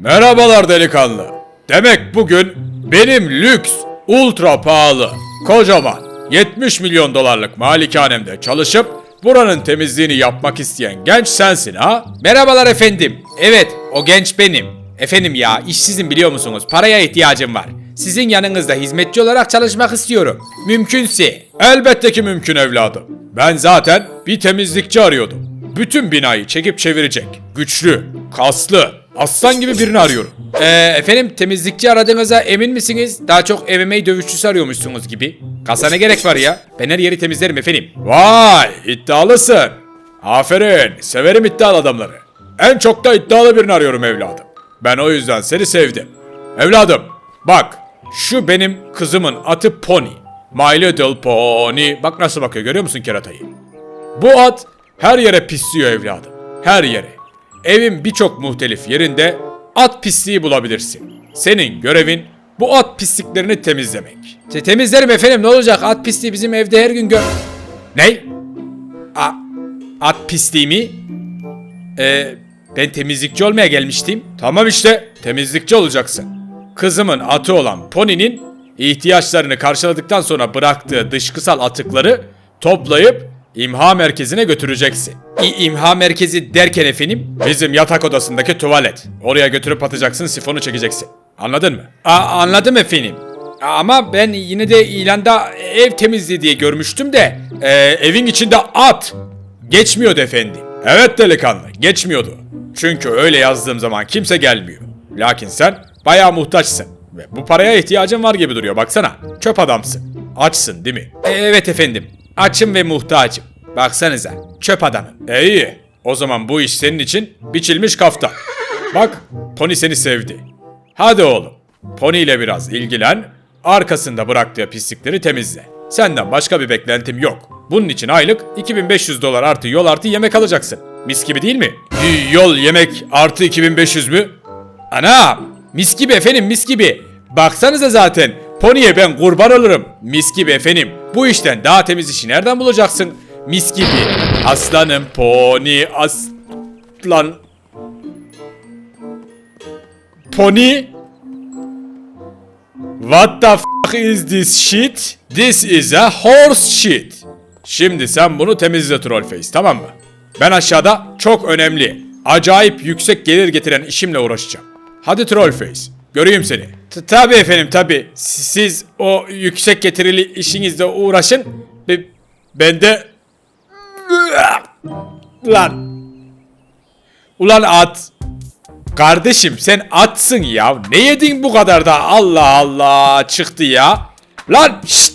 Merhabalar delikanlı. Demek bugün benim lüks, ultra pahalı, kocaman 70 milyon dolarlık malikanemde çalışıp buranın temizliğini yapmak isteyen genç sensin ha? Merhabalar efendim. Evet, o genç benim. Efendim ya, işsizim biliyor musunuz? Paraya ihtiyacım var. Sizin yanınızda hizmetçi olarak çalışmak istiyorum. Mümkünse. Elbette ki mümkün evladım. Ben zaten bir temizlikçi arıyordum. Bütün binayı çekip çevirecek. Güçlü, kaslı, aslan gibi birini arıyorum. Ee, efendim temizlikçi aradığınıza emin misiniz? Daha çok MMA dövüşçüsü arıyormuşsunuz gibi. Kasa ne gerek var ya? Ben her yeri temizlerim efendim. Vay iddialısın. Aferin severim iddialı adamları. En çok da iddialı birini arıyorum evladım. Ben o yüzden seni sevdim. Evladım bak şu benim kızımın atı Pony. My Little Pony. Bak nasıl bakıyor görüyor musun keratayı? Bu at her yere pisliyor evladım. Her yere. Evin birçok muhtelif yerinde at pisliği bulabilirsin. Senin görevin bu at pisliklerini temizlemek. Te- temizlerim efendim ne olacak? At pisliği bizim evde her gün gör... Ne? A- at pisliği mi? Ee, ben temizlikçi olmaya gelmiştim. Tamam işte temizlikçi olacaksın. Kızımın atı olan Pony'nin ihtiyaçlarını karşıladıktan sonra bıraktığı dışkısal atıkları toplayıp imha merkezine götüreceksin. İmha merkezi derken efendim? Bizim yatak odasındaki tuvalet. Oraya götürüp atacaksın sifonu çekeceksin. Anladın mı? A- anladım efendim. Ama ben yine de ilanda ev temizliği diye görmüştüm de. Ee, evin içinde at. Geçmiyordu efendim. Evet delikanlı geçmiyordu. Çünkü öyle yazdığım zaman kimse gelmiyor. Lakin sen bayağı muhtaçsın. Ve bu paraya ihtiyacın var gibi duruyor baksana. Çöp adamsın. Açsın değil mi? E, Evet efendim. Açım ve muhtacım. Baksanıza. Çöp adamım. E iyi. O zaman bu iş senin için biçilmiş kaftan. Bak Pony seni sevdi. Hadi oğlum. Pony ile biraz ilgilen. Arkasında bıraktığı pislikleri temizle. Senden başka bir beklentim yok. Bunun için aylık 2500 dolar artı yol artı yemek alacaksın. Mis gibi değil mi? Yol yemek artı 2500 mü? Ana! Mis gibi efendim mis gibi. Baksanıza zaten. Pony'e ben kurban olurum. Mis gibi efendim. Bu işten daha temiz işi nereden bulacaksın? Mis gibi. Aslanım Pony aslan. Pony? What the fuck is this shit? This is a horse shit. Şimdi sen bunu temizle Trollface tamam mı? Ben aşağıda çok önemli, acayip yüksek gelir getiren işimle uğraşacağım. Hadi Trollface, göreyim seni. T- Tabii efendim tabii. Siz o yüksek getirili işinizle uğraşın. Be- ben de... Lan. Ulan at. Kardeşim sen atsın ya. Ne yedin bu kadar da? Allah Allah çıktı ya. Lan şşt,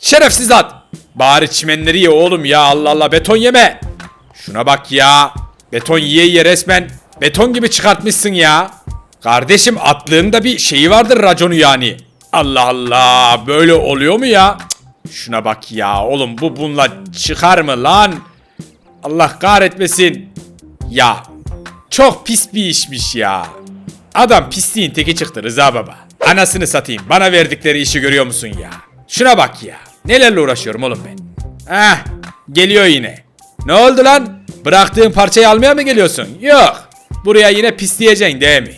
şerefsiz at. Bari çimenleri ye oğlum ya Allah Allah beton yeme. Şuna bak ya. Beton yiye yiye resmen beton gibi çıkartmışsın ya. Kardeşim atlığın da bir şeyi vardır raconu yani. Allah Allah böyle oluyor mu ya? Cık, Şuna bak ya oğlum bu bununla çıkar mı lan? Allah kahretmesin. Ya çok pis bir işmiş ya. Adam pisliğin teki çıktı Rıza baba. Anasını satayım bana verdikleri işi görüyor musun ya? Şuna bak ya. Nelerle uğraşıyorum oğlum ben. Heh geliyor yine. Ne oldu lan? Bıraktığın parçayı almaya mı geliyorsun? Yok. Buraya yine pisleyeceksin değil mi?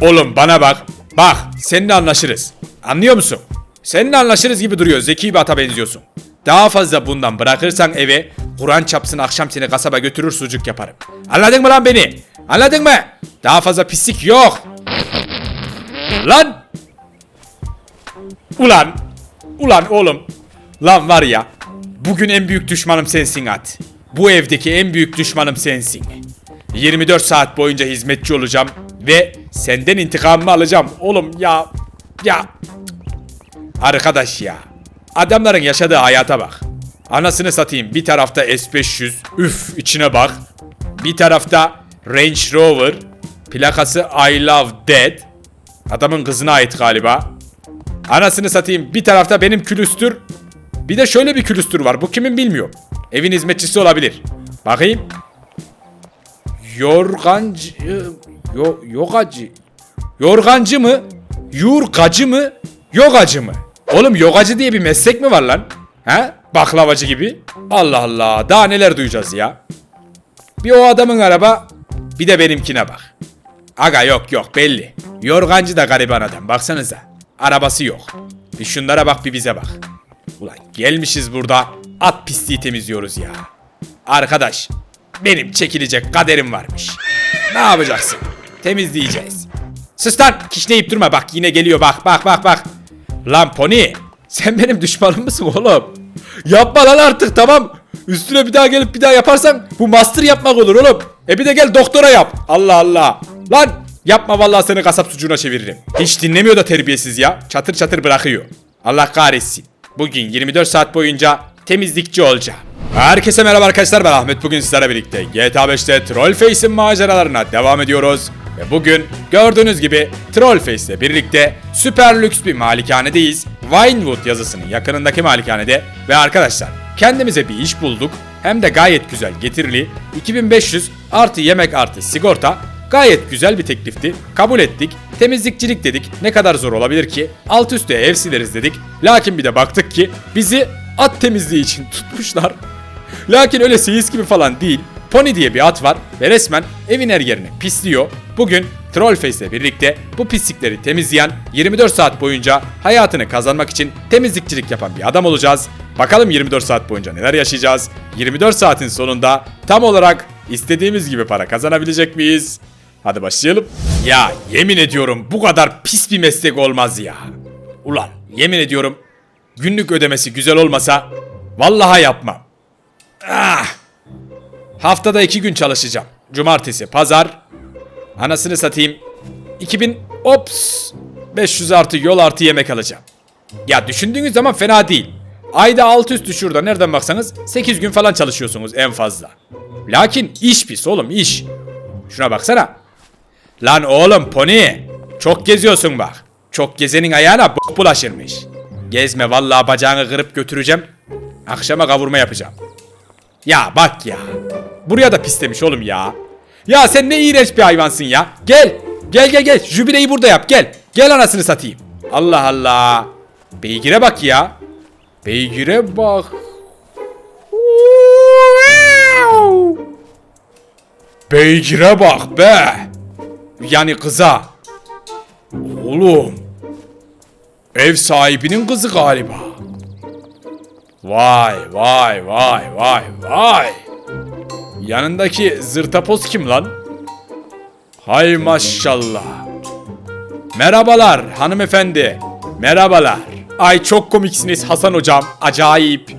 Oğlum bana bak. Bak seninle anlaşırız. Anlıyor musun? Seninle anlaşırız gibi duruyor. Zeki bir ata benziyorsun. Daha fazla bundan bırakırsan eve Kur'an çapsın akşam seni kasaba götürür sucuk yaparım. Anladın mı lan beni? Anladın mı? Daha fazla pislik yok. Lan! Ulan! Ulan oğlum! Lan var ya, bugün en büyük düşmanım sensin at. Bu evdeki en büyük düşmanım sensin. 24 saat boyunca hizmetçi olacağım ve senden intikamımı alacağım. Oğlum ya, ya. Arkadaş ya, adamların yaşadığı hayata bak. Anasını satayım bir tarafta S500, üf içine bak. Bir tarafta Range Rover, plakası I Love Dead. Adamın kızına ait galiba. Anasını satayım bir tarafta benim külüstür. Bir de şöyle bir külüstür var. Bu kimin bilmiyorum. Evin hizmetçisi olabilir. Bakayım. Yorgancı... Yo, yogacı... Yorgancı mı? Yurgacı mı? Yogacı mı? Oğlum yogacı diye bir meslek mi var lan? He? Baklavacı gibi. Allah Allah. Daha neler duyacağız ya. Bir o adamın araba, bir de benimkine bak. Aga yok yok belli. Yorgancı da gariban adam baksanıza. Arabası yok. Bir şunlara bak bir bize bak. Ulan gelmişiz burada at pisliği temizliyoruz ya. Arkadaş benim çekilecek kaderim varmış. Ne yapacaksın? Temizleyeceğiz. Sus lan kişneyip durma bak yine geliyor bak bak bak bak. Lan Pony sen benim düşmanım mısın oğlum? Yapma lan artık tamam. Üstüne bir daha gelip bir daha yaparsan bu master yapmak olur oğlum. E bir de gel doktora yap. Allah Allah. Lan yapma vallahi seni kasap sucuğuna çeviririm. Hiç dinlemiyor da terbiyesiz ya. Çatır çatır bırakıyor. Allah kahretsin. Bugün 24 saat boyunca temizlikçi olacağım. Herkese merhaba arkadaşlar ben Ahmet bugün sizlerle birlikte GTA 5'te Trollface'in maceralarına devam ediyoruz. Ve bugün gördüğünüz gibi Trollface ile birlikte süper lüks bir malikanedeyiz. Vinewood yazısının yakınındaki malikanede ve arkadaşlar kendimize bir iş bulduk. Hem de gayet güzel getirili 2500 artı yemek artı sigorta Gayet güzel bir teklifti. Kabul ettik. Temizlikçilik dedik. Ne kadar zor olabilir ki? Alt üstü ev sileriz dedik. Lakin bir de baktık ki bizi at temizliği için tutmuşlar. Lakin öyle seyis gibi falan değil. Pony diye bir at var ve resmen evin her yerini pisliyor. Bugün Trollface ile birlikte bu pislikleri temizleyen 24 saat boyunca hayatını kazanmak için temizlikçilik yapan bir adam olacağız. Bakalım 24 saat boyunca neler yaşayacağız? 24 saatin sonunda tam olarak istediğimiz gibi para kazanabilecek miyiz? Hadi başlayalım. Ya yemin ediyorum bu kadar pis bir meslek olmaz ya. Ulan yemin ediyorum günlük ödemesi güzel olmasa vallahi yapmam. Ah! Haftada iki gün çalışacağım. Cumartesi, pazar. Anasını satayım. 2000 ops 500 artı yol artı yemek alacağım. Ya düşündüğünüz zaman fena değil. Ayda alt üstü şurada nereden baksanız 8 gün falan çalışıyorsunuz en fazla. Lakin iş pis oğlum iş. Şuna baksana. Lan oğlum pony. Çok geziyorsun bak. Çok gezenin ayağına bok bulaşırmış. Gezme vallahi bacağını kırıp götüreceğim. Akşama kavurma yapacağım. Ya bak ya. Buraya da pislemiş oğlum ya. Ya sen ne iğrenç bir hayvansın ya. Gel. Gel gel gel. Jübileyi burada yap gel. Gel anasını satayım. Allah Allah. Beygire bak ya. Beygire bak. Beygire bak be. Yani kıza. Oğlum. Ev sahibinin kızı galiba. Vay vay vay vay vay. Yanındaki zırtapoz kim lan? Hay maşallah. Merhabalar hanımefendi. Merhabalar. Ay çok komiksiniz Hasan hocam. Acayip.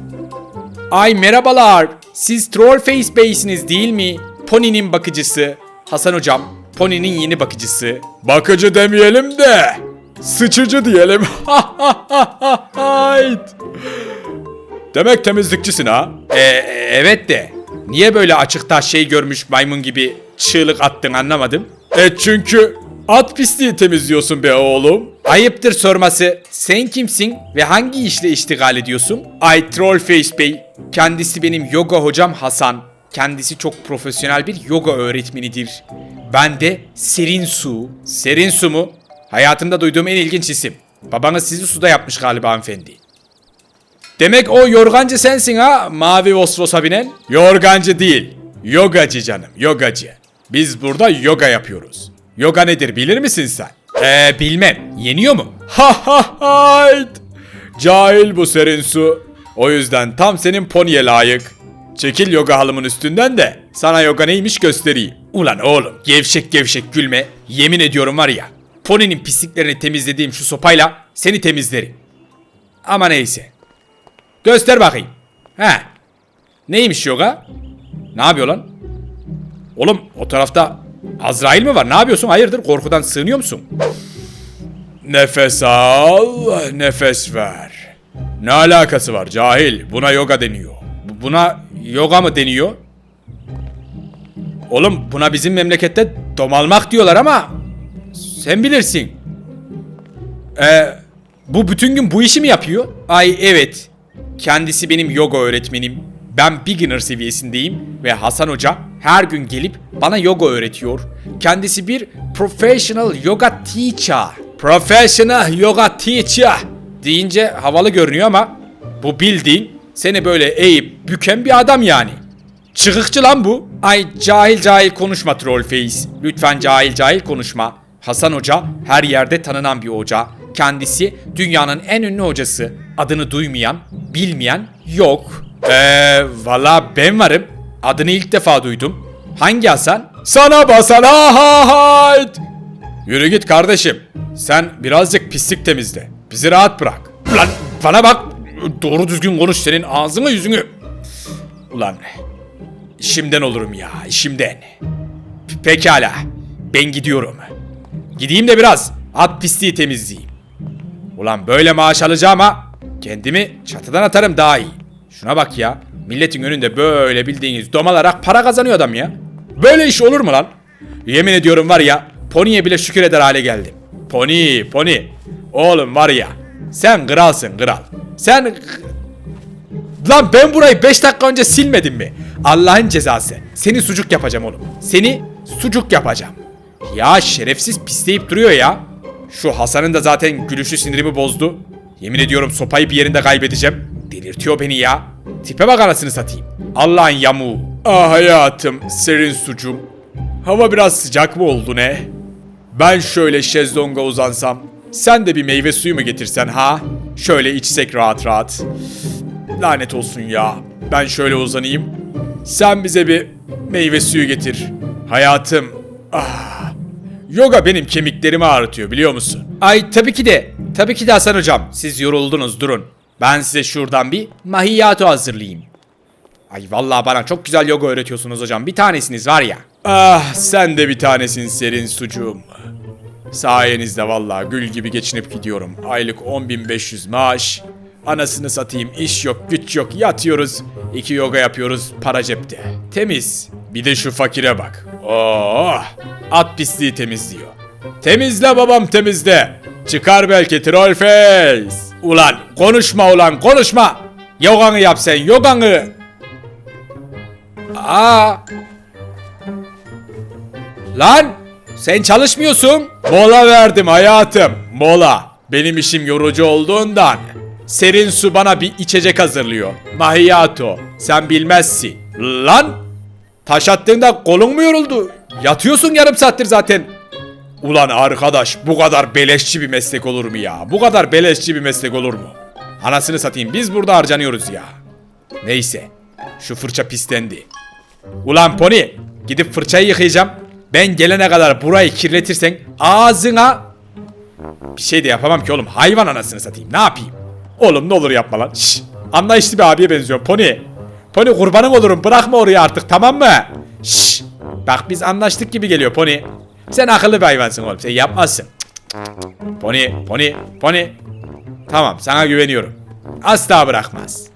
Ay merhabalar. Siz Trollface Bey'siniz değil mi? Pony'nin bakıcısı. Hasan hocam. Pony'nin yeni bakıcısı. Bakıcı demeyelim de. Sıçıcı diyelim. Demek temizlikçisin ha? Ee, evet de. Niye böyle açıkta şey görmüş maymun gibi çığlık attın anlamadım. E çünkü at pisliği temizliyorsun be oğlum. Ayıptır sorması. Sen kimsin ve hangi işle iştigal ediyorsun? Ay Trollface Bey. Kendisi benim yoga hocam Hasan. Kendisi çok profesyonel bir yoga öğretmenidir. Ben de Serin Su. Serin Su mu? Hayatımda duyduğum en ilginç isim. Babanız sizi suda yapmış galiba hanımefendi. Demek o yorgancı sensin ha mavi Vosvos'a binen? Yorgancı değil. Yogacı canım yogacı. Biz burada yoga yapıyoruz. Yoga nedir bilir misin sen? Eee bilmem. Yeniyor mu? Ha ha hayt. Cahil bu serin su. O yüzden tam senin pony'e layık. Çekil yoga halımın üstünden de sana yoga neymiş göstereyim. Ulan oğlum gevşek gevşek gülme. Yemin ediyorum var ya. Pony'nin pisliklerini temizlediğim şu sopayla seni temizlerim. Ama neyse. Göster bakayım. He. Neymiş yoga? Ne yapıyor lan? Oğlum o tarafta Azrail mi var? Ne yapıyorsun? Hayırdır? Korkudan sığınıyor musun? Nefes al, nefes ver. Ne alakası var cahil? Buna yoga deniyor. Bu- Buna yoga mı deniyor? Oğlum buna bizim memlekette domalmak diyorlar ama sen bilirsin. Ee, bu bütün gün bu işi mi yapıyor? Ay evet. Kendisi benim yoga öğretmenim. Ben beginner seviyesindeyim ve Hasan Hoca her gün gelip bana yoga öğretiyor. Kendisi bir professional yoga teacher. Professional yoga teacher deyince havalı görünüyor ama bu bildiğin seni böyle eğip büken bir adam yani. Çıkıkçı lan bu. Ay cahil cahil konuşma Trollface. Lütfen cahil cahil konuşma. Hasan Hoca her yerde tanınan bir hoca. Kendisi dünyanın en ünlü hocası. Adını duymayan, bilmeyen yok. Eee valla ben varım. Adını ilk defa duydum. Hangi Hasan? Sana basana ha hayt. Yürü git kardeşim. Sen birazcık pislik temizle. Bizi rahat bırak. Ulan bana bak. Doğru düzgün konuş senin ağzını yüzünü. Ulan işimden olurum ya işimden. P- Pekala. Ben gidiyorum. Gideyim de biraz at pisliği temizleyeyim. Ulan böyle maaş alacağım ama kendimi çatıdan atarım daha iyi. Şuna bak ya. Milletin önünde böyle bildiğiniz domalarak para kazanıyor adam ya. Böyle iş olur mu lan? Yemin ediyorum var ya Pony'e bile şükür eder hale geldim. Pony, Pony. Oğlum var ya sen kralsın kral. Sen Lan ben burayı 5 dakika önce silmedim mi? Allah'ın cezası. Seni sucuk yapacağım oğlum. Seni sucuk yapacağım. Ya şerefsiz pisleyip duruyor ya. Şu Hasan'ın da zaten gülüşü sinirimi bozdu. Yemin ediyorum sopayı bir yerinde kaybedeceğim. Delirtiyor beni ya. Tipe bak anasını satayım. Allah'ın yamuğu. Ah hayatım, serin sucum. Hava biraz sıcak mı oldu ne? Ben şöyle şezlonga uzansam, sen de bir meyve suyu mu getirsen ha? Şöyle içsek rahat rahat. Lanet olsun ya. Ben şöyle uzanayım. Sen bize bir meyve suyu getir. Hayatım. Ah. Yoga benim kemiklerimi ağrıtıyor biliyor musun? Ay tabii ki de. Tabii ki de Hasan hocam. Siz yoruldunuz durun. Ben size şuradan bir mahiyyato hazırlayayım. Ay vallahi bana çok güzel yoga öğretiyorsunuz hocam. Bir tanesiniz var ya. Ah sen de bir tanesin serin sucuğum. Sayenizde vallahi gül gibi geçinip gidiyorum. Aylık 10.500 maaş. Anasını satayım iş yok güç yok yatıyoruz. İki yoga yapıyoruz para cepte. Temiz. Bir de şu fakire bak. Oh at pisliği temizliyor. Temizle babam temizle. Çıkar belki troll face. Ulan konuşma ulan konuşma. Yoganı yap sen yoganı. Aa. Lan sen çalışmıyorsun. Mola verdim hayatım. Mola. Benim işim yorucu olduğundan. Serin su bana bir içecek hazırlıyor. Mahiyato. Sen bilmezsin. Lan. Taş attığında kolun mu yoruldu? Yatıyorsun yarım saattir zaten. Ulan arkadaş bu kadar beleşçi bir meslek olur mu ya? Bu kadar beleşçi bir meslek olur mu? Anasını satayım biz burada harcanıyoruz ya. Neyse. Şu fırça pislendi. Ulan Pony gidip fırçayı yıkayacağım. Ben gelene kadar burayı kirletirsen ağzına bir şey de yapamam ki oğlum. Hayvan anasını satayım. Ne yapayım? Oğlum ne olur yapma lan. Şş, anlayışlı bir abiye benziyor Pony. Pony kurbanın olurum. Bırakma orayı artık tamam mı? Şş, bak biz anlaştık gibi geliyor Pony. Sen akıllı bir hayvansın oğlum. Sen yapmazsın. Pony, Pony, Pony. Tamam sana güveniyorum. Asla bırakmaz.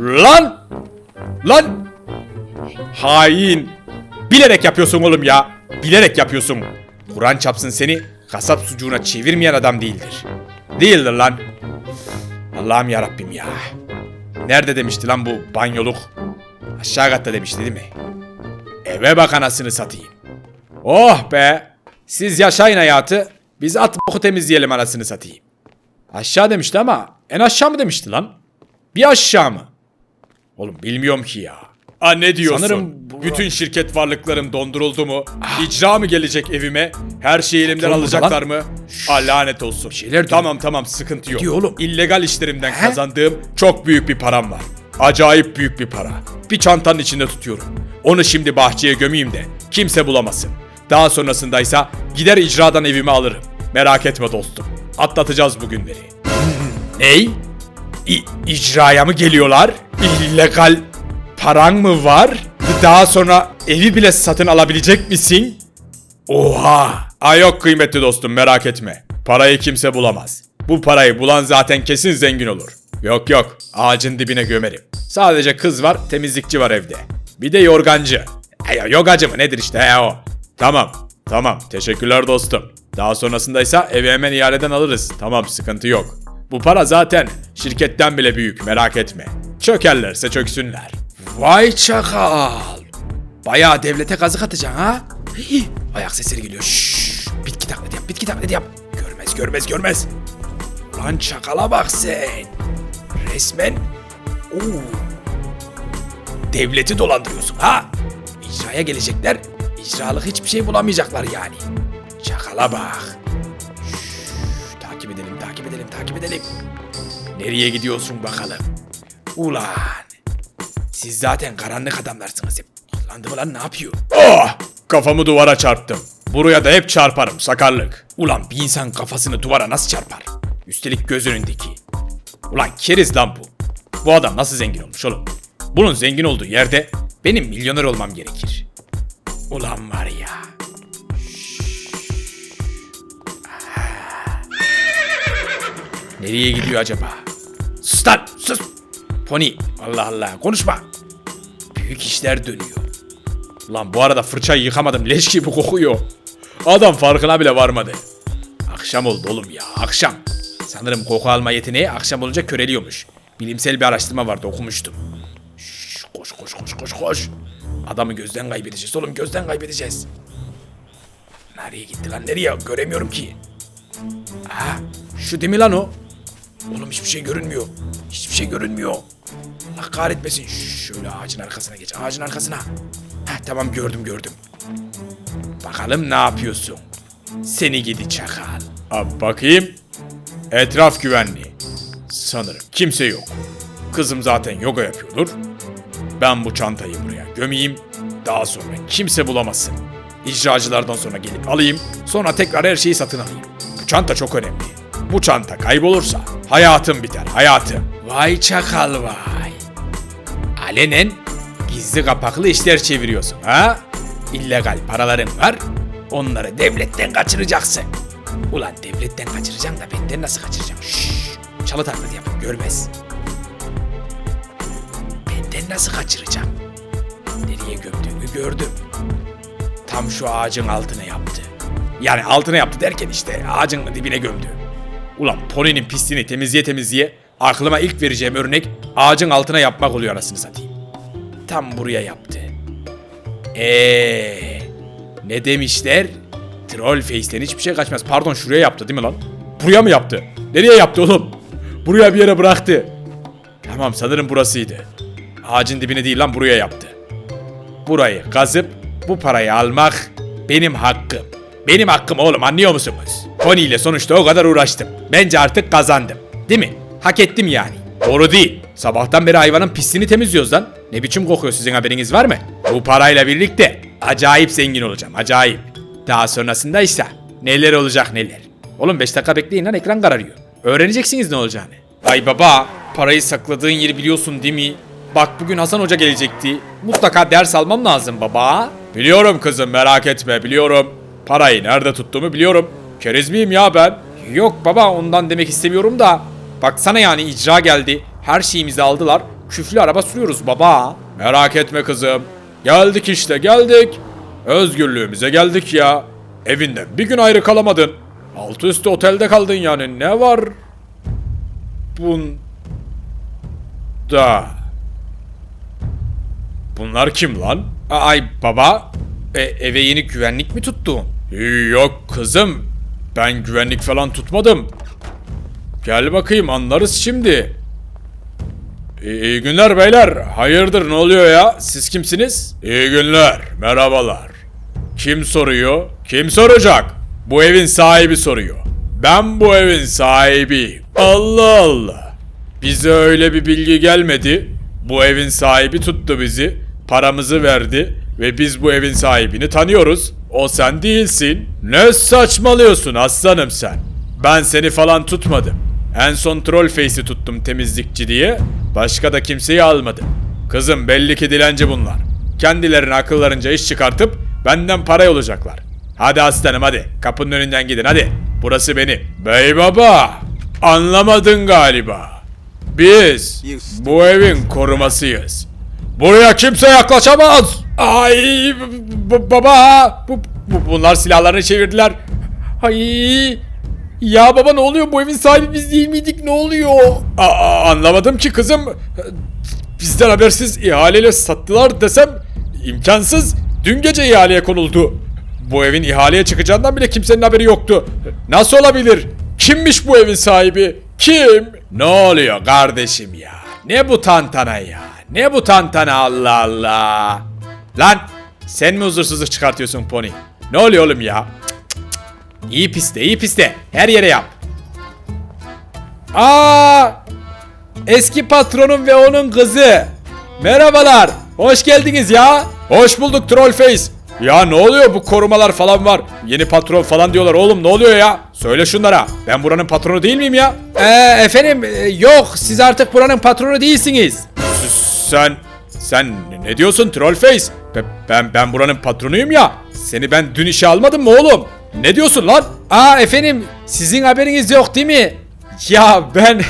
Lan! Lan! Hain! Bilerek yapıyorsun oğlum ya. Bilerek yapıyorsun. Kur'an çapsın seni kasap sucuğuna çevirmeyen adam değildir. Değildir lan. Allah'ım ya Rabbim ya. Nerede demişti lan bu banyoluk? Aşağı katta demişti değil mi? Eve bak anasını satayım. Oh be. Siz yaşayın hayatı. Biz at boku temizleyelim anasını satayım. Aşağı demişti ama en aşağı mı demişti lan? Bir aşağı mı? Oğlum bilmiyorum ki ya. Aa ne diyorsun? Sanırım bütün şirket varlıklarım donduruldu mu? İcra mı gelecek evime? Her şeyi elimden Sormadı alacaklar mı? Aa lanet olsun. şeyler diyor. tamam tamam sıkıntı yok. diyor oğlum? İllegal işlerimden kazandığım çok büyük bir param var. Acayip büyük bir para. Bir çantanın içinde tutuyorum. Onu şimdi bahçeye gömeyim de kimse bulamasın. Daha sonrasındaysa gider icradan evime alırım. Merak etme dostum. Atlatacağız bu günleri. Ney? İ- icraya mı geliyorlar? İllegal paran mı var? Daha sonra evi bile satın alabilecek misin? Oha! Ay yok kıymetli dostum merak etme. Parayı kimse bulamaz. Bu parayı bulan zaten kesin zengin olur. Yok yok ağacın dibine gömerim. Sadece kız var temizlikçi var evde. Bir de yorgancı. E yogacı mı nedir işte he o. Tamam tamam teşekkürler dostum. Daha sonrasındaysa evi hemen ihaleden alırız. Tamam sıkıntı yok. Bu para zaten şirketten bile büyük merak etme. Çökerlerse çöksünler. Vay çakal. Bayağı devlete kazık atacaksın ha? Ayak sesleri geliyor. Şşş, bitki taklidi yap, bitki taklidi yap. Görmez, görmez, görmez. Lan çakala bak sen. Resmen. Oo. devleti dolandırıyorsun ha? İcraya gelecekler, icralık hiçbir şey bulamayacaklar yani. Çakala bak. Şşş, takip edelim, takip edelim, takip edelim. Nereye gidiyorsun bakalım? Ulan. Siz zaten karanlık adamlarsınız hep. Kullandı mı lan ne yapıyor? Oh! Kafamı duvara çarptım. Buraya da hep çarparım sakarlık. Ulan bir insan kafasını duvara nasıl çarpar? Üstelik göz önündeki. Ulan keriz lan bu. Bu adam nasıl zengin olmuş oğlum? Bunun zengin olduğu yerde benim milyoner olmam gerekir. Ulan var ya. Nereye gidiyor acaba? Sus lan sus. Pony Allah Allah konuşma. Büyük işler dönüyor. Lan bu arada fırçayı yıkamadım leş gibi kokuyor. Adam farkına bile varmadı. Akşam oldu oğlum ya akşam. Sanırım koku alma yeteneği akşam olunca köreliyormuş. Bilimsel bir araştırma vardı okumuştum. Şşş, koş koş koş koş koş. Adamı gözden kaybedeceğiz oğlum gözden kaybedeceğiz. Nereye gitti lan nereye göremiyorum ki. Ha şu değil mi lan o? Oğlum hiçbir şey görünmüyor. Hiçbir şey görünmüyor. Allah kahretmesin. Şöyle ağacın arkasına geç. Ağacın arkasına. Heh, tamam gördüm gördüm. Bakalım ne yapıyorsun? Seni gidi çakal. Abi bakayım. Etraf güvenli. Sanırım kimse yok. Kızım zaten yoga yapıyordur. Ben bu çantayı buraya gömeyim. Daha sonra kimse bulamasın. İcracılardan sonra gelip alayım. Sonra tekrar her şeyi satın alayım. Bu çanta çok önemli. Bu çanta kaybolursa hayatım biter hayatım. Vay çakal vay. Alenen gizli kapaklı işler çeviriyorsun ha? İllegal paraların var. Onları devletten kaçıracaksın. Ulan devletten kaçıracaksın da benden nasıl kaçıracaksın? Şşş. Çalı taklidi yapıp görmez. Benden nasıl kaçıracağım? Nereye gömdüğümü gördüm. Tam şu ağacın altına yaptı. Yani altına yaptı derken işte ağacın dibine gömdü. Ulan Pony'nin pisliğini temizliğe temizliğe aklıma ilk vereceğim örnek ağacın altına yapmak oluyor anasını satayım. Tam buraya yaptı. Eee ne demişler? Troll face'ten hiçbir şey kaçmaz. Pardon şuraya yaptı değil mi lan? Buraya mı yaptı? Nereye yaptı oğlum? Buraya bir yere bıraktı. Tamam sanırım burasıydı. Ağacın dibine değil lan buraya yaptı. Burayı kazıp bu parayı almak benim hakkım. Benim hakkım oğlum anlıyor musunuz? Pony ile sonuçta o kadar uğraştım. Bence artık kazandım. Değil mi? Hak ettim yani. Doğru değil. Sabahtan beri hayvanın pisliğini temizliyoruz lan. Ne biçim kokuyor sizin haberiniz var mı? Bu parayla birlikte acayip zengin olacağım. Acayip. Daha sonrasında ise neler olacak neler. Oğlum 5 dakika bekleyin lan ekran kararıyor. Öğreneceksiniz ne olacağını. Ay baba parayı sakladığın yeri biliyorsun değil mi? Bak bugün Hasan Hoca gelecekti. Mutlaka ders almam lazım baba. Biliyorum kızım merak etme biliyorum. Parayı nerede tuttuğumu biliyorum. Keriz miyim ya ben? Yok baba ondan demek istemiyorum da. Baksana yani icra geldi. Her şeyimizi aldılar. Küflü araba sürüyoruz baba. Merak etme kızım. Geldik işte geldik. Özgürlüğümüze geldik ya. Evinden bir gün ayrı kalamadın. Altı üstü otelde kaldın yani ne var? Bunda. Bunlar kim lan? Ay baba. E, eve yeni güvenlik mi tuttun? Yok kızım. Ben güvenlik falan tutmadım. Gel bakayım anlarız şimdi. İyi, iyi günler beyler. Hayırdır ne oluyor ya? Siz kimsiniz? İyi günler. Merhabalar. Kim soruyor? Kim soracak? Bu evin sahibi soruyor. Ben bu evin sahibiyim. Allah Allah. Bize öyle bir bilgi gelmedi. Bu evin sahibi tuttu bizi. Paramızı verdi ve biz bu evin sahibini tanıyoruz. O sen değilsin. Ne saçmalıyorsun aslanım sen? Ben seni falan tutmadım. En son troll face'i tuttum temizlikçi diye. Başka da kimseyi almadım. Kızım belli ki dilenci bunlar. Kendilerine akıllarınca iş çıkartıp benden para olacaklar. Hadi aslanım hadi. Kapının önünden gidin hadi. Burası benim. Bey baba. Anlamadın galiba. Biz bu evin korumasıyız. Buraya kimse yaklaşamaz. Ay baba. Bu, bu- bunlar silahlarını çevirdiler. Ay. Ya baba ne oluyor? Bu evin sahibi biz değil miydik? Ne oluyor? Aa, anlamadım ki kızım. Bizden habersiz ihaleyle sattılar desem imkansız. Dün gece ihaleye konuldu. Bu evin ihaleye çıkacağından bile kimsenin haberi yoktu. Nasıl olabilir? Kimmiş bu evin sahibi? Kim? Ne oluyor kardeşim ya? Ne bu tantana ya? Ne bu tantana Allah Allah. Lan sen mi huzursuzluk çıkartıyorsun Pony? Ne oluyor oğlum ya? İyi piste iyi piste. Her yere yap. Aa! Eski patronum ve onun kızı. Merhabalar. Hoş geldiniz ya. Hoş bulduk Trollface. Ya ne oluyor bu korumalar falan var. Yeni patron falan diyorlar oğlum ne oluyor ya? Söyle şunlara. Ben buranın patronu değil miyim ya? Eee efendim e, yok siz artık buranın patronu değilsiniz. Sen sen ne diyorsun Trollface? Be- Ben ben buranın patronuyum ya. Seni ben dün işe almadım mı oğlum? Ne diyorsun lan? Aa efendim sizin haberiniz yok değil mi? Ya ben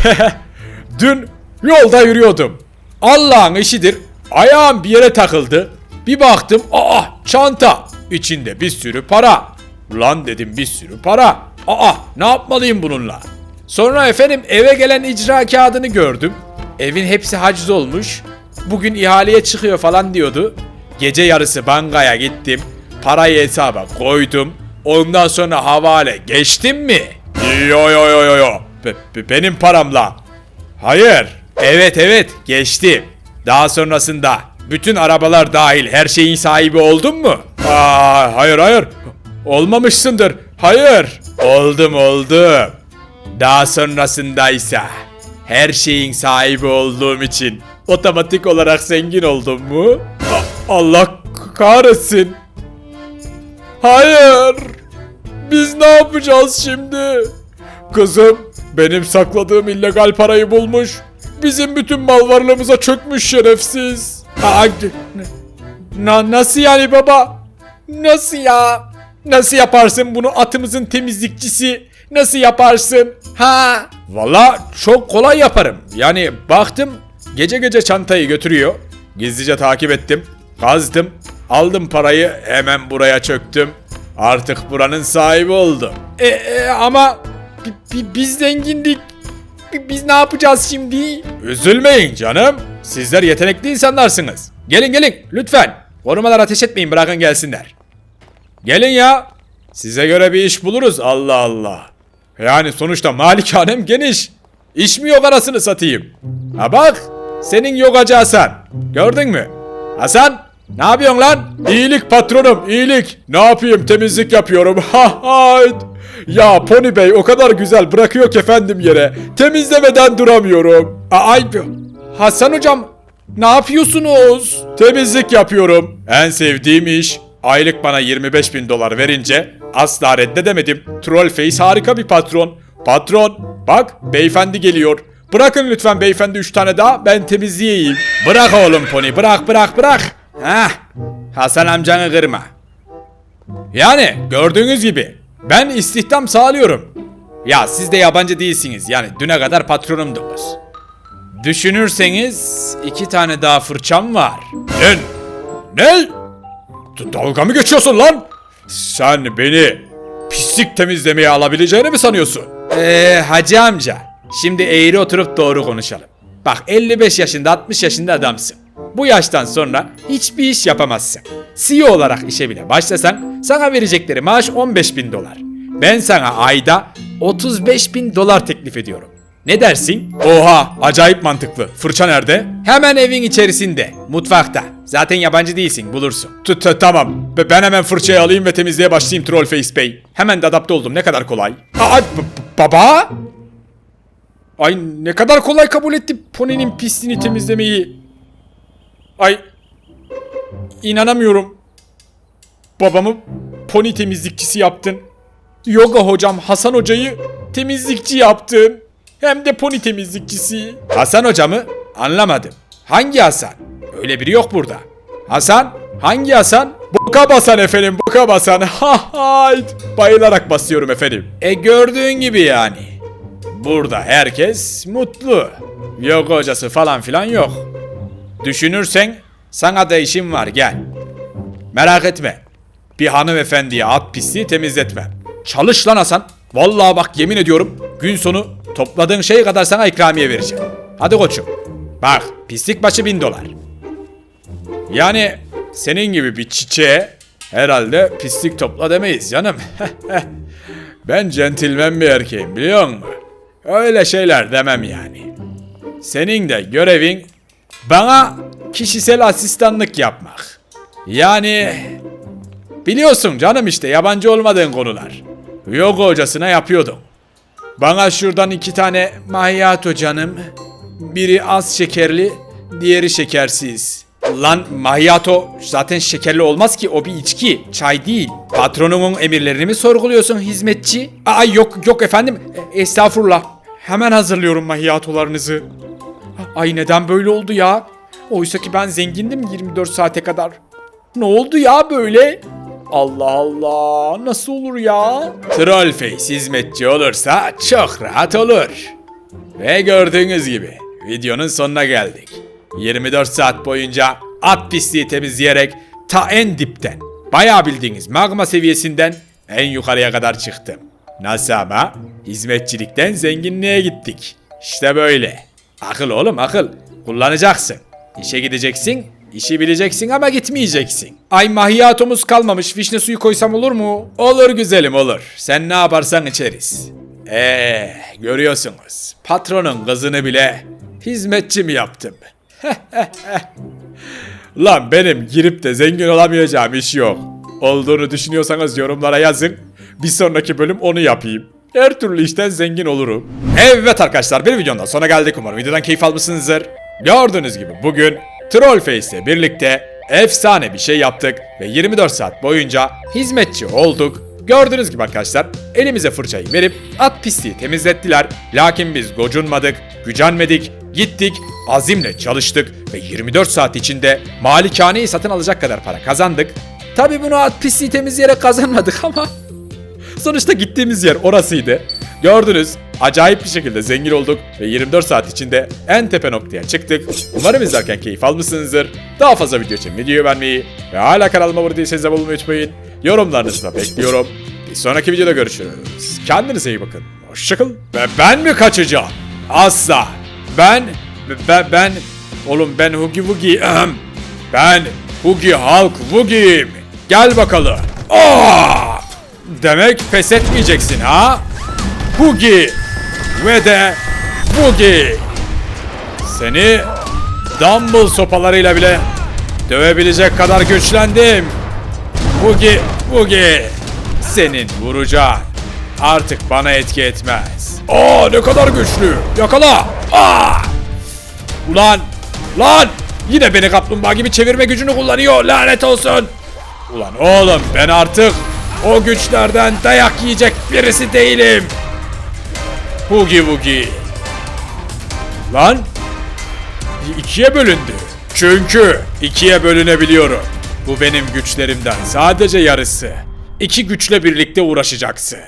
dün yolda yürüyordum. Allah'ın işidir. Ayağım bir yere takıldı. Bir baktım aa çanta. İçinde bir sürü para. Lan dedim bir sürü para. Aa ne yapmalıyım bununla? Sonra efendim eve gelen icra kağıdını gördüm. Evin hepsi haciz olmuş. Bugün ihaleye çıkıyor falan diyordu. Gece yarısı bankaya gittim. Parayı hesaba koydum. Ondan sonra havale geçtim mi? Yo yo yo yo yo. Be- be- benim paramla. Hayır. Evet evet geçtim. Daha sonrasında bütün arabalar dahil her şeyin sahibi oldun mu? Aa, hayır hayır. Olmamışsındır. Hayır. Oldum oldum. Daha sonrasında ise her şeyin sahibi olduğum için otomatik olarak zengin oldum mu? Allah kahretsin. Hayır. Biz ne yapacağız şimdi? Kızım benim sakladığım illegal parayı bulmuş. Bizim bütün mal varlığımıza çökmüş şerefsiz. Aa, na, nasıl yani baba? Nasıl ya? Nasıl yaparsın bunu atımızın temizlikçisi? Nasıl yaparsın? Ha? Valla çok kolay yaparım. Yani baktım gece gece çantayı götürüyor. Gizlice takip ettim. Kazdım. Aldım parayı hemen buraya çöktüm. Artık buranın sahibi oldum. E, e, ama bi- bi- biz zengindik. Bi- Biz ne yapacağız şimdi? Üzülmeyin canım. Sizler yetenekli insanlarsınız. Gelin gelin lütfen. Korumalar ateş etmeyin bırakın gelsinler. Gelin ya. Size göre bir iş buluruz Allah Allah. Yani sonuçta malikanem geniş. İş mi yok arasını satayım. Ha bak senin yogacı Hasan. Gördün mü? Hasan ne yapıyorsun lan? İyilik patronum iyilik. Ne yapayım temizlik yapıyorum. Ha hayt. Ya Pony Bey o kadar güzel bırakıyor ki efendim yere. Temizlemeden duramıyorum. Ay Hasan hocam ne yapıyorsunuz? Temizlik yapıyorum. En sevdiğim iş. Aylık bana 25 bin dolar verince asla reddedemedim. Trollface harika bir patron. Patron bak beyefendi geliyor. Bırakın lütfen beyefendi 3 tane daha ben temizleyeyim. Bırak oğlum Pony bırak bırak bırak. Heh Hasan amcanı kırma. Yani gördüğünüz gibi ben istihdam sağlıyorum. Ya siz de yabancı değilsiniz yani düne kadar patronumdunuz. Düşünürseniz iki tane daha fırçam var. Ne? Ne? Dalga mı geçiyorsun lan? Sen beni pislik temizlemeye alabileceğini mi sanıyorsun? Eee hacı amca. Şimdi eğri oturup doğru konuşalım. Bak 55 yaşında 60 yaşında adamsın. Bu yaştan sonra hiçbir iş yapamazsın. CEO olarak işe bile başlasan sana verecekleri maaş 15 bin dolar. Ben sana ayda 35 bin dolar teklif ediyorum. Ne dersin? Oha acayip mantıklı. Fırça nerede? Hemen evin içerisinde. Mutfakta. Zaten yabancı değilsin bulursun. T- tamam. Be- Ben hemen fırçayı alayım ve temizliğe başlayayım Trollface Bey. Hemen de adapte oldum. Ne kadar kolay. Aa, baba? Ay ne kadar kolay kabul etti Pony'nin pisliğini temizlemeyi. Ay inanamıyorum. Babamı pony temizlikçisi yaptın. Yoga hocam Hasan hocayı temizlikçi yaptın. Hem de pony temizlikçisi. Hasan hocamı anlamadım. Hangi Hasan? Öyle biri yok burada. Hasan? Hangi Hasan? Boka basan efendim boka basan. Ha hayt. Bayılarak basıyorum efendim. E gördüğün gibi yani. Burada herkes mutlu. Yoga hocası falan filan yok. Düşünürsen sana da işim var gel. Merak etme. Bir hanımefendiye at pisliği temizletmem. Çalış lan Hasan. Vallahi bak yemin ediyorum gün sonu topladığın şey kadar sana ikramiye vereceğim. Hadi koçum. Bak pislik başı bin dolar. Yani senin gibi bir çiçeğe herhalde pislik topla demeyiz canım. ben centilmen bir erkeğim biliyor musun? Öyle şeyler demem yani. Senin de görevin Bana kişisel asistanlık yapmak. Yani biliyorsun canım işte yabancı olmadığın konular. Yoga hocasına yapıyordum. Bana şuradan iki tane mahiyat canım. Biri az şekerli, diğeri şekersiz. Lan mahiyatto zaten şekerli olmaz ki o bir içki, çay değil. Patronunun emirlerini mi sorguluyorsun hizmetçi? Aa yok yok efendim, E, estağfurullah. Hemen hazırlıyorum mahiyatolarınızı. Ay neden böyle oldu ya? Oysa ki ben zengindim 24 saate kadar. Ne oldu ya böyle? Allah Allah nasıl olur ya? Trollface hizmetçi olursa çok rahat olur. Ve gördüğünüz gibi videonun sonuna geldik. 24 saat boyunca at pisliği temizleyerek ta en dipten bayağı bildiğiniz magma seviyesinden en yukarıya kadar çıktım. Nasıl ama? Hizmetçilikten zenginliğe gittik. İşte böyle. Akıl oğlum akıl. Kullanacaksın. İşe gideceksin, işi bileceksin ama gitmeyeceksin. Ay mahiyatomuz kalmamış, vişne suyu koysam olur mu? Olur güzelim olur. Sen ne yaparsan içeriz. Eee görüyorsunuz. Patronun kızını bile hizmetçi mi yaptım? Lan benim girip de zengin olamayacağım iş yok. Olduğunu düşünüyorsanız yorumlara yazın. Bir sonraki bölüm onu yapayım. Her türlü işten zengin olurum. Evet arkadaşlar bir videonun da sonuna geldik. Umarım videodan keyif almışsınızdır. Gördüğünüz gibi bugün Trollface ile birlikte efsane bir şey yaptık ve 24 saat boyunca hizmetçi olduk. Gördüğünüz gibi arkadaşlar elimize fırçayı verip at pisliği temizlettiler. Lakin biz gocunmadık, gücenmedik, gittik, azimle çalıştık ve 24 saat içinde malikaneyi satın alacak kadar para kazandık. Tabi bunu at pisliği temizleyerek kazanmadık ama sonuçta gittiğimiz yer orasıydı. Gördünüz acayip bir şekilde zengin olduk ve 24 saat içinde en tepe noktaya çıktık. Umarım izlerken keyif almışsınızdır. Daha fazla video için videoyu beğenmeyi ve hala kanalıma abone değilseniz abone olmayı unutmayın. Yorumlarınızı da bekliyorum. Bir sonraki videoda görüşürüz. Kendinize iyi bakın. Hoşçakalın. Ve ben mi kaçacağım? Asla. Ben, ben, ben, oğlum ben Hugi Wugi, ben Hugi Halk Wugi'yim. Gel bakalım. Aa! Demek pes etmeyeceksin ha? Hugi ve de Wugi. Seni dumbbell sopalarıyla bile dövebilecek kadar güçlendim. Bugi, Bugi. Senin vuracağın artık bana etki etmez. Aa ne kadar güçlü. Yakala. Aa! Ulan, lan yine beni kaplumbağa gibi çevirme gücünü kullanıyor. Lanet olsun. Ulan oğlum ben artık o güçlerden dayak yiyecek birisi değilim. Bugi Bugi. Lan ikiye bölündü. Çünkü ikiye bölünebiliyorum. Bu benim güçlerimden sadece yarısı. İki güçle birlikte uğraşacaksın.